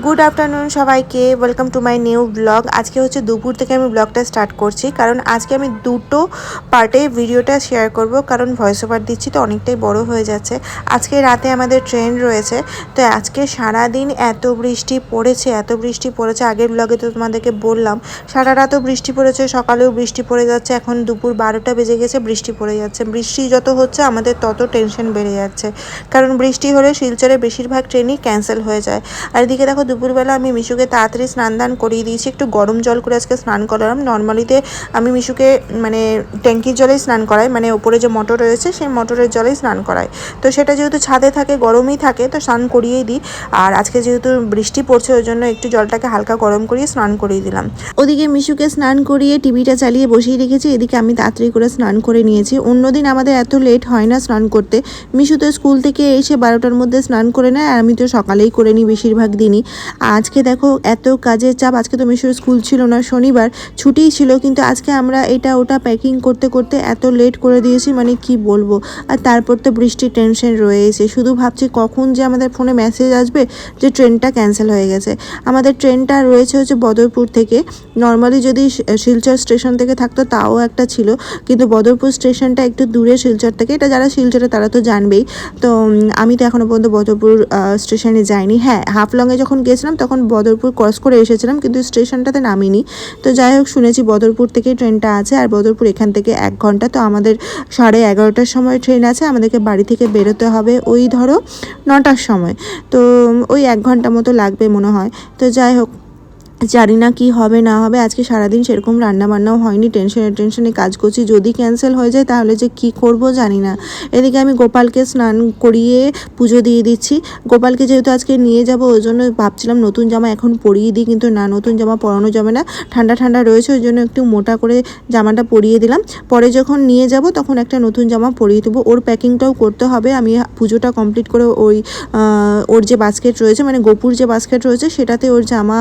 Good afternoon সবাইকে welcome to my new blog আজকে হচ্ছে দুপুর থেকে আমি ব্লগটা স্টার্ট করছি, কারণ আজকে আমি দুটো পার্টে ভিডিওটা শেয়ার করব, কারণ ভয়েস ওভার দিচ্ছি তো অনেকটাই বড় হয়ে যাচ্ছে। আজকে রাতে আমাদের ট্রেন রয়েছে, তো আজকে সারা দিন এত বৃষ্টি পড়েছে, এত বৃষ্টি পড়েছে, আগের ব্লগে তো তোমাদেরকে বললাম, সারা রাতও বৃষ্টি পড়েছে, সকালেও বৃষ্টি পড়ে যাচ্ছে, এখন দুপুর বারোটা বেজে গেছে, বৃষ্টি পড়ে যাচ্ছে। বৃষ্টি যত হচ্ছে, আমাদের তত টেনশন বেড়ে যাচ্ছে, কারণ বৃষ্টি হলে শিলচরে বেশিরভাগ ট্রেনই ক্যান্সেল হয়ে যায়। আর এদিকে দেখো দুপুরবেলা আমি মিশুকে তাড়াতাড়ি স্নান দান করিয়ে দিয়েছি। একটু গরম জল করে আজকে স্নান করালাম। নর্মালিতে আমি মিশুকে মানে ট্যাঙ্কির জলেই স্নান করাই। মানে ওপরে যে মোটর রয়েছে, সেই মোটরের জলেই স্নান করাই। তো সেটা যেহেতু ছাদে থাকে, গরমই থাকে, তো স্নান করিয়েই দিই। আর আজকে যেহেতু বৃষ্টি পড়ছে, ওই জন্য একটু জলটাকে হালকা গরম করিয়ে স্নান করিয়ে দিলাম। ওদিকে মিশুকে স্নান করিয়ে টিভিটা চালিয়ে বসিয়ে রেখেছি। এদিকে আমি তাড়াতাড়ি করে স্নান করে নিয়েছি। অন্যদিন আমাদের এত লেট হয় না স্নান করতে। মিশু তো স্কুল থেকে এসে বারোটার মধ্যে স্নান করে নেয়, আর আমি তো সকালেই করে নিই বেশিরভাগ দিনই। আজকে দেখো এত কাজের চাপ, আজকে তো মিশুর স্কুল ছিল না, শনিবার ছুটিই ছিল, কিন্তু আজকে আমরা এটা ওটা প্যাকিং করতে করতে এত লেট করে দিয়েছি মানে কি বলব? আর তারপর তো বৃষ্টির টেনশন রয়েছে, শুধু ভাবছি কখন যে আমাদের ফোনে মেসেজ আসবে যে ট্রেনটা ক্যান্সেল হয়ে গেছে। আমাদের ট্রেনটা রয়েছে হচ্ছে বদরপুর থেকে নর্মালি যদি শিলচর স্টেশন থেকে থাকতো তাও একটা ছিল, কিন্তু বদরপুর স্টেশনটা একটু দূরে শিলচর থেকে, এটা যারা শিলচরে তারা তো জানবেই। তো আমি তো এখনও পর্যন্ত বদরপুর স্টেশনে যাইনি। হ্যাঁ হাফলংয়ে যখন গেছিলাম তখন বদরপুর ক্রস করে এসেছিলাম, কিন্তু স্টেশনটাতে নামিনি। তো যাই হোক, শুনেছি বদরপুর থেকে ট্রেনটা আছে, আর বদরপুর এখান থেকে এক ঘণ্টা। তো আমাদের সাড়ে এগারোটার সময় ট্রেন আছে, আমাদেরকে বাড়ি থেকে বেরোতে হবে ওই ধরো নটার সময়। তো ওই এক ঘণ্টা মতো লাগবে মনে হয়। তো যাই হোক জানি না কি হবে, না হবে। আজকে সারাদিন সেরকম রান্না বান্নাও হয়নি টেনশনে টেনশনে কাজ করছি। যদি ক্যান্সেল হয়ে যায় তাহলে যে কি করব জানি না। এদিকে আমি গোপালকে স্নান করিয়ে পুজো দিয়ে দিচ্ছি। গোপালকে যেহেতু আজকে নিয়ে যাব, ওই জন্য ভাবছিলাম নতুন জামা এখন পরিয়ে দিই, কিন্তু না, নতুন জামা পরানো যাবে না। ঠান্ডা ঠান্ডা রয়েছে, ওই জন্য একটু মোটা করে জামাটা পরিয়ে দিলাম। পরে যখন নিয়ে যাব, তখন একটা নতুন জামা পরিয়ে দেবো। ওর প্যাকিংটাও করতে হবে। আমি পুজোটা কমপ্লিট করে ওই ওর যে বাস্কেট রয়েছে মানে গোপুর যে বাস্কেট রয়েছে, সেটাতে ওর জামা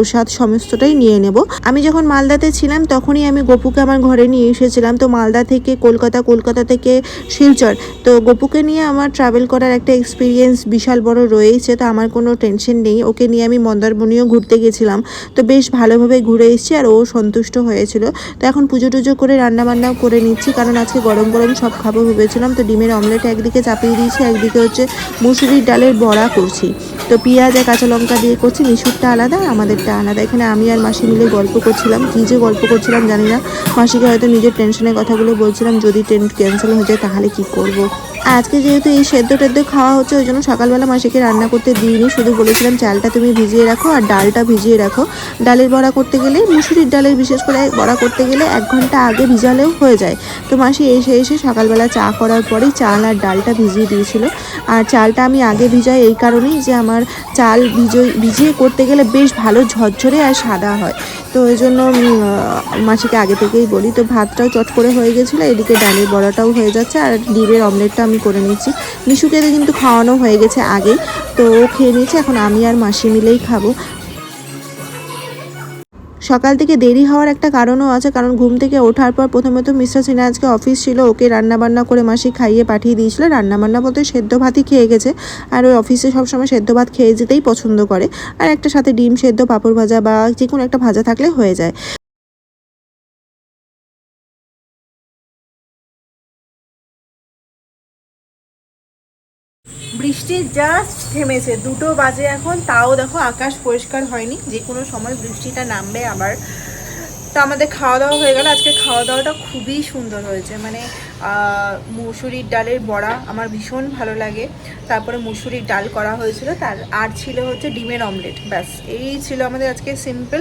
প্রসাদ সমস্তটাই নিয়ে নেব। আমি যখন মালদাতে ছিলাম, তখনই আমি গপুকে আমার ঘরে নিয়ে এসেছিলাম। তো মালদা থেকে কলকাতা কলকাতা থেকে শিলচর। তো গপুকে নিয়ে আমার ট্রাভেল করার একটা এক্সপিরিয়েন্স বিশাল বড় রয়েছে। তো আমার কোনো টেনশন নেই। ওকে নিয়ে আমি মন্দারমণিও ঘুরতে গেছিলাম। তো বেশ ভালোভাবে ঘুরে এসেছি আর ও সন্তুষ্ট হয়েছিল। তো এখন পুজো টুজো করে রান্না বান্নাও করে নিচ্ছি। কারণ আজকে গরম গরম সব খাব ভেবেছিলাম। তো ডিমের অমলেট একদিকে চাপিয়ে দিয়েছি, একদিকে হচ্ছে মুসুরির ডালের বড়া করছি। তো পেঁয়াজ আর কাঁচা লঙ্কা দিয়ে করছি। মিশুরটা আলাদা আর আমাদেরটা আলাদা। এখানে আমি আর মাসি মিলে গল্প করছিলাম। কী যে গল্প করছিলাম জানি না। মাসিকে হয়তো নিজের টেনশনের কথাগুলো বলছিলাম। যদি ট্রেন ক্যান্সেল হয়ে যায় তাহলে কি করব। আজকে যেহেতু এই সেদ্ধ টেদ্ধ খাওয়া হচ্ছে, ওই জন্য সকালবেলা মাসিকে রান্না করতে দিইনি। শুধু বলেছিলাম চালটা তুমি ভিজিয়ে রাখো আর ডালটা ভিজিয়ে রাখো। ডালের বড়া করতে গেলে, মুসুরির ডালের বিশেষ করে বড়া করতে গেলে এক ঘণ্টা আগে ভিজালেও হয়ে যায়। তো মাসি এসে এসে সকালবেলা চা করার পরেই চাল আর ডালটা ভিজিয়ে দিয়েছিল। আর চালটা আমি আগে ভিজাই এই কারণেই যে আমার চাল ভিজো ভিজিয়ে করতে গেলে বেশ ভালো ঝরঝরে আর সাদা হয়। তো ওই জন্য মাসিকে আগে থেকেই বলি, তো ভাতটাও চট করে হয়ে গেছিল, এদিকে ডালের বড়াটাও হয়ে যাচ্ছে, আর ডিমের অমলেটটা আমি করে নিচ্ছি মিশুকে কিন্তু খাওয়ানো হয়ে গেছে আগেই, তো ও খেয়ে নিয়েছে, এখন আমি আর মাসি মিলেই খাব। সকাল থেকে দেরি হওয়ার একটা কারণও আছে, কারণ ঘুম থেকে ওঠার পর প্রথমে তো মিস্টার সিনহা আজকে অফিস ছিল, ওকে রান্নাবান্না করে মাসি খাইয়ে পাঠিয়ে দিয়েছিল। রান্নাবান্না বলতে সেদ্ধ ভাতই খেয়ে গেছে, আর ওই অফিসে সবসময় সেদ্ধ ভাত খেয়ে যেতেই পছন্দ করে, আর একটা সাথে ডিম সেদ্ধ, পাঁপড় ভাজা বা যে কোনো একটা ভাজা থাকলে হয়ে যায়। বৃষ্টি জাস্ট থেমেছে। দুটো বাজে এখন, তাও দেখো আকাশ পরিষ্কার হয়নি। যে কোনো সময় বৃষ্টিটা নামবে আবার। তো আমাদের খাওয়া দাওয়া হয়ে গেল। আজকে খাওয়া দাওয়াটা খুবই সুন্দর হয়েছে। মানে মুসুরির ডালের বড়া আমার ভীষণ ভালো লাগে। তারপরে মুসুরির ডাল করা হয়েছিল। তার, আর ছিল হচ্ছে ডিমের অমলেট। ব্যাস, এই ছিল আমাদের আজকে সিম্পল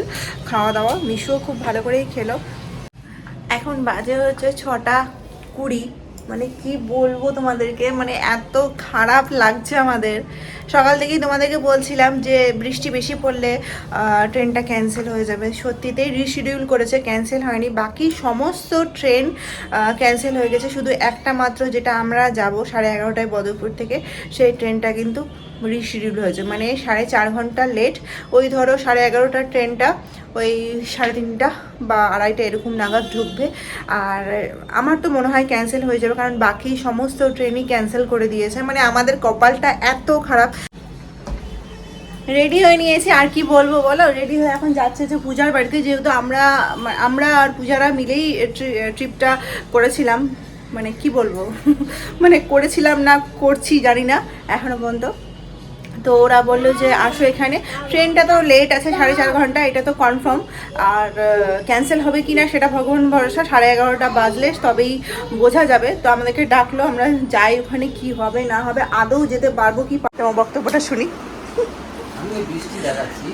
খাওয়া দাওয়া মিশুও খুব ভালো করেই খেলো। এখন বাজে হচ্ছে ছটা কুড়ি। মানে কি বলব তোমাদেরকে? মানে এত খারাপ লাগছে আমাদের। সকাল থেকেই তোমাদেরকে বলছিলাম যে, বৃষ্টি বেশি পড়লে ট্রেনটা ক্যান্সেল হয়ে যাবে। সত্যিতেই রিশিডিউল করেছে ক্যান্সেল হয়নি। বাকি সমস্ত ট্রেন ক্যান্সেল হয়ে গেছে। শুধু একটা মাত্র যেটা আমরা যাব সাড়ে এগারোটায় বদরপুর থেকে, সেই ট্রেনটা কিন্তু রিশিডিউল হয়েছে। মানে সাড়ে চার ঘণ্টা লেট ওই ধরো সাড়ে এগারোটার ট্রেনটা ওই সাড়ে তিনটা বা আড়াইটা এরকম নাগাদ ঢুকবে। আর আমার তো মনে হয় ক্যান্সেল হয়ে যাবে, কারণ বাকি সমস্ত ট্রেনই ক্যান্সেল করে দিয়েছে। মানে আমাদের কপালটা এত খারাপ। রেডি হয়ে নিয়েছি, আর কি বলব বলো? রেডি হয়ে এখন যাচ্ছে যে পূজার বাড়িতে, যেহেতু আমরা আমরা আর পূজারা মিলেই ট্রিপটা করেছিলাম। মানে কি বলব? মানে করেছিলাম না, করছি, জানি না, এখনও পর্যন্ত। তো ওরা বলল যে আসো এখানে। ট্রেনটা তো লেট আছে সাড়ে চার ঘণ্টা এটা তো কনফার্ম আর ক্যান্সেল হবে কি না সেটা ভগবান ভরসা সাড়ে এগারোটা বাজলে তবেই বোঝা যাবে। তো আমাদেরকে ডাকলো আমরা যাই ওখানে কি হবে না হবে আদৌ যেতে পারব কি তোমার বক্তব্যটা শুনি। আমি বৃষ্টি দেখাচ্ছি।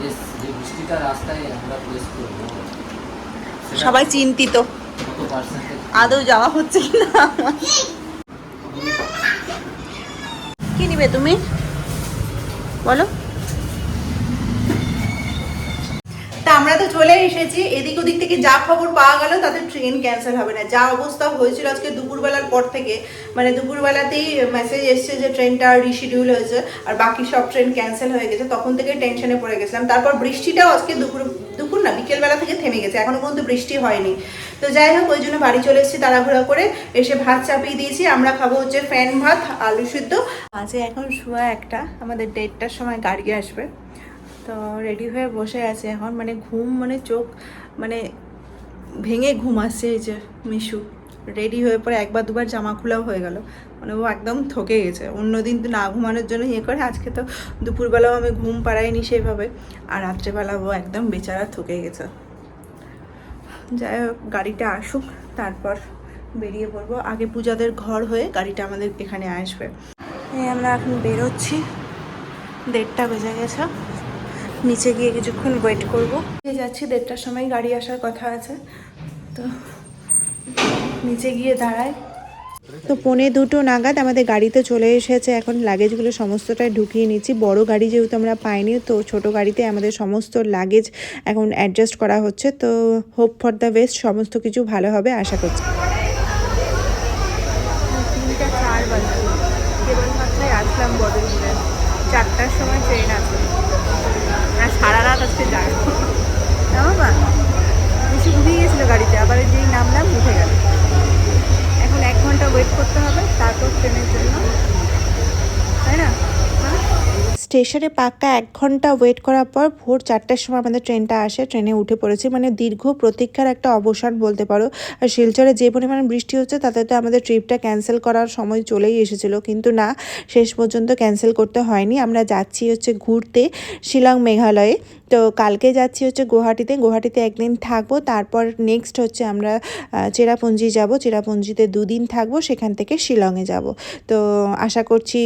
যে যে বৃষ্টিটা রাস্তায় আমরা প্লেস করব সবাই চিন্তিত। আদৌ যাওয়া হচ্ছে না নিবে তুমি? বলো। তা আমরা তো চলে এসেছি। এদিক ওদিক থেকে যা খবর পাওয়া গেল তাদের ট্রেন ক্যান্সেল হবে না। যা অবস্থা হয়েছিল আজকে দুপুরবেলার পর থেকে। মানে দুপুরবেলাতেই মেসেজ এসছে যে ট্রেনটা রিশিডিউল হয়েছে, আর বাকি সব ট্রেন ক্যান্সেল হয়ে গেছে। তখন থেকে টেনশনে পড়ে গেছিলাম। তারপর বৃষ্টিটাও আজকে দুপুর দুপুর না, বিকেলবেলা থেকে থেমে গেছে। এখনও পর্যন্ত বৃষ্টি হয়নি। তো যাই হোক, ওই জন্য বাড়ি চলে এসেছি তাড়াহুড়া করে। এসে ভাত চাপিয়ে দিয়েছি। আমরা খাব হচ্ছে ফ্যান ভাত, আলু সিদ্ধ। আজকে এখন শোয়া একটা, আমাদের দেড়টার সময় গাড়ি আসবে। তো রেডি হয়ে বসে আছে এখন। মানে ঘুম মানে চোখ মানে ভেঙে ঘুম আসছে এই যে মিশু। রেডি হয়ে পরে একবার দুবার জামা খোলাও হয়ে গেল। মানে ও একদম থকে গেছে। অন্যদিন তো না ঘুমানোর জন্য ইয়ে করে, আজকে তো দুপুরবেলাও আমি ঘুম পাড়াইনি সেইভাবে আর রাত্রেবেলা ও একদম বেচারা থকে গেছে। যাই হোক, গাড়িটা আসুক, তারপর বেরিয়ে পড়ব। আগে পূজাদের ঘর হয়ে গাড়িটা আমাদের এখানে আসবে। এই আমরা এখন বেরোচ্ছি। দেড়টা বেজে গেছে। নিচে গিয়ে কিছুক্ষণ ওয়েট করব। যাচ্ছি, দেড়টার সময় গাড়ি আসার কথা আছে। তো নিচে গিয়ে দাঁড়ায় তো পৌনে দুটো নাগাদ আমাদের গাড়িতে চলে এসেছে। এখন লাগেজগুলো সমস্তটাই ঢুকিয়ে নিচ্ছি। বড় গাড়ি যেহেতু আমরা পাইনি, তো ছোট গাড়িতে আমাদের সমস্ত লাগেজ এখন অ্যাডজাস্ট করা হচ্ছে। তো হোপ ফর দ্য বেস্ট সমস্ত কিছু ভালো হবে, আশা করছি। আসলাম বদলপুরে চারটার সময় ট্রেন আছে। আর সারা রাত আজকে যাই না বাবা, বেশি ঘুমিয়ে গেছিল গাড়িতে। আবার যেই নামলাম, উঠে গেল। এখন এক ঘণ্টা ওয়েট করতে হবে, তারপর ট্রেনের জন্য। তাই না? হ্যাঁ? স্টেশনে পাক্কা এক ঘণ্টা ওয়েট করার পর ভোর চারটার সময় আমাদের ট্রেনটা আসে, ট্রেনে উঠে পড়েছি। মানে দীর্ঘ প্রতীক্ষার একটা অবসান বলতে পারো। আর শিলচরে যে পরিমাণে বৃষ্টি হচ্ছে, তাতে তো আমাদের ট্রিপটা ক্যান্সেল করার সময় চলেই এসেছিল। কিন্তু না, শেষ পর্যন্ত ক্যান্সেল করতে হয়নি। আমরা যাচ্ছি হচ্ছে ঘুরতে শিলং মেঘালয়ে। তো কালকে যাচ্ছি হচ্ছে গুয়াহাটিতে গুয়াহাটিতে একদিন থাকব, তারপর নেক্সট হচ্ছে আমরা চেরাপুঞ্জি যাব, চেরাপুঞ্জিতে দুদিন থাকব, সেখান থেকে শিলংয়ে যাব। তো আশা করছি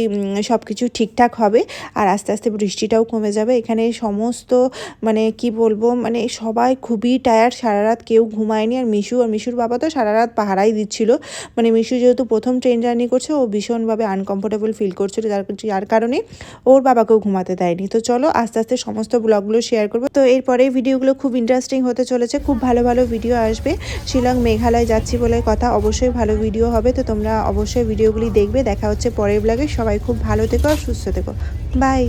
সব কিছু ঠিকঠাক হবে, আর আস্তে আস্তে বৃষ্টিটাও কমে যাবে। এখানে সমস্ত মানে কি বলব মানে সবাই খুবই টায়ার্ড সারা রাত কেউ ঘুমায়নি, আর মিশু, আর মিশুর বাবা তো সারা রাত পাহারাই দিচ্ছিল। মানে মিশু যেহেতু প্রথম ট্রেন জার্নি করছে, ও ভীষণভাবে আনকমফোর্টেবল ফিল করছিল, যার যার কারণে ওর বাবাকেও ঘুমাতে দেয়নি। তো চলো আস্তে আস্তে সমস্ত ব্লগগুলো শেয়ার করব। তো এরপরে ভিডিওগুলো খুব ইন্টারেস্টিং হতে চলেছে, খুব ভালো ভালো ভিডিও আসবে। শিলং মেঘালয় যাচ্ছি বলে কথা, অবশ্যই ভালো ভিডিও হবে। তো তোমরা অবশ্যই ভিডিওগুলি দেখবে। দেখা হচ্ছে পরের ব্লগে সবাই খুব ভালো থেকো আর সুস্থ থেকো। বাই